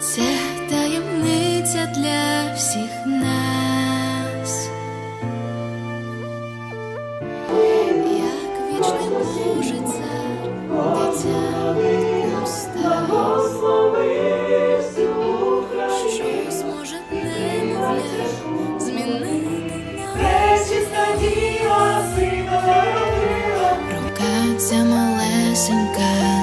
Це таємниця для всіх нас, як вічний Божий цар, дитя уста, що зможе немовля змінити нас. Рука ця малесенька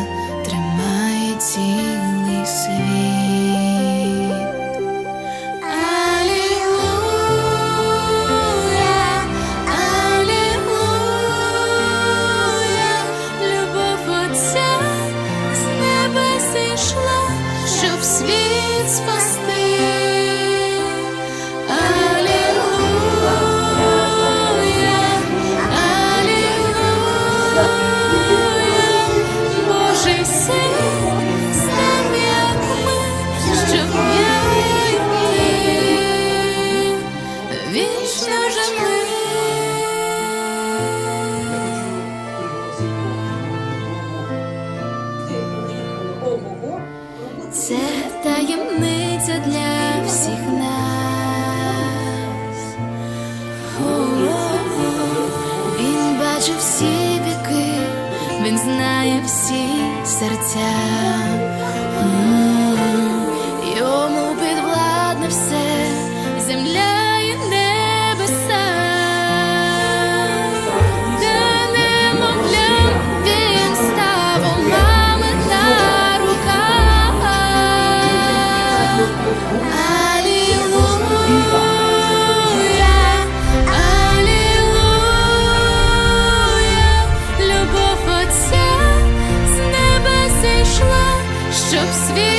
Це таємниця для всіх нас. О-о-о. Він бачив всі віки, він знає всі серця. щоб світ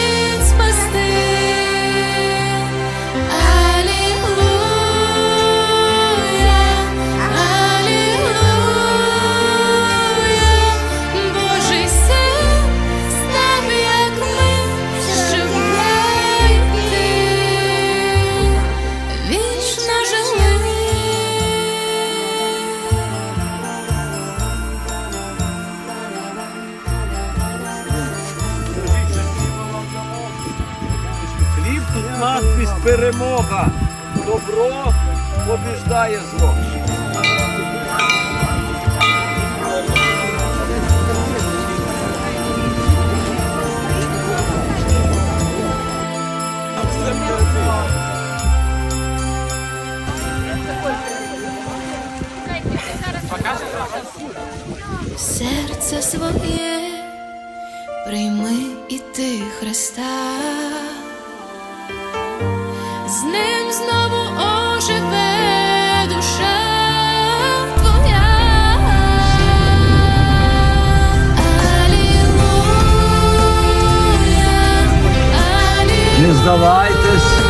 Надпись перемога. Добро побіждає зло. серце своє, прийми і ти Христа, Не здавайтесь,